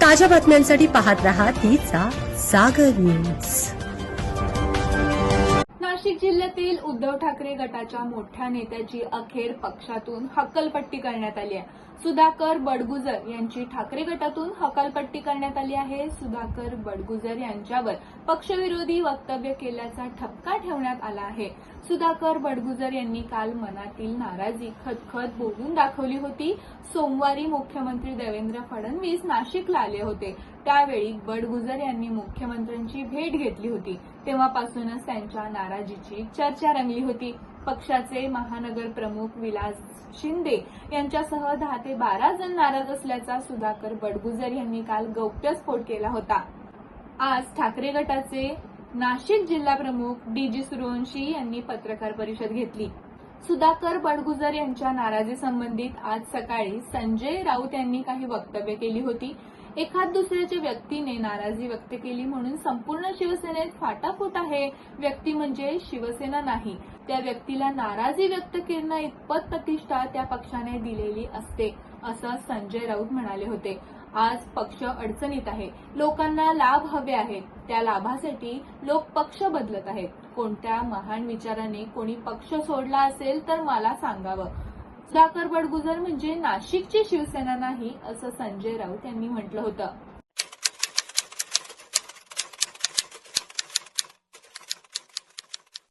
ताज्या बातम्यांसाठी पाहत राहा तिचा सागर न्यूज. नाशिक जिल्ह्यातील उद्धव ठाकरे गटाच्या मोठ्या नेत्याची अखेर पक्षातून हक्कलपट्टी करण्यात आली आहे. सुधाकर बडगुजर यांची ठाकरे गटातून हकालपट्टी करण्यात आली आहे. सुधाकर बडगुजर यांच्यावर पक्षविरोधी वक्तव्य केल्याचा ठपका ठेवण्यात आला आहे. सुधाकर बडगुजर यांनी काल मनातील नाराजी खतखत बोलून दाखवली होती. सोमवारी मुख्यमंत्री देवेंद्र फडणवीस नाशिकला आले होते. त्यावेळी बडगुजर यांनी मुख्यमंत्र्यांची भेट घेतली होती. तेव्हापासूनच त्यांच्या नाराजीची चर्चा रंगली होती. पक्षाचे महानगर प्रमुख विलास शिंदे यांच्यासह दहा ते बारा जण नाराज असल्याचा सुधाकर बडगुजर यांनी काल गौप्यस्फोट केला होता. आज ठाकरे गटाचे नाशिक जिल्हा प्रमुख डी जी सुरवंशी यांनी पत्रकार परिषद घेतली. सुधाकर बडगुजर यांच्या नाराजी संबंधित आज सकाळी संजय राऊत यांनी काही वक्तव्य केली होती. एखाद दुसऱ्याच्या व्यक्तीने नाराजी व्यक्त केली म्हणून संपूर्ण शिवसेनेत फाटाफूट आहे. व्यक्ती म्हणजे शिवसेना नाही. त्या व्यक्तीला नाराजी व्यक्त करणं इतपत प्रतिष्ठा त्या पक्षाने दिलेली असते असं संजय राऊत म्हणाले होते. आज पक्ष अडचणीत आहे. लोकांना लाभ हवे आहेत. त्या लाभासाठी लोक पक्ष बदलत आहेत. कोणत्या महान विचाराने कोणी पक्ष सोडला असेल तर मला सांगावं. साखर बडगुजर म्हणजे नाशिकची शिवसेना नाही असं संजय राऊत यांनी म्हटलं होतं.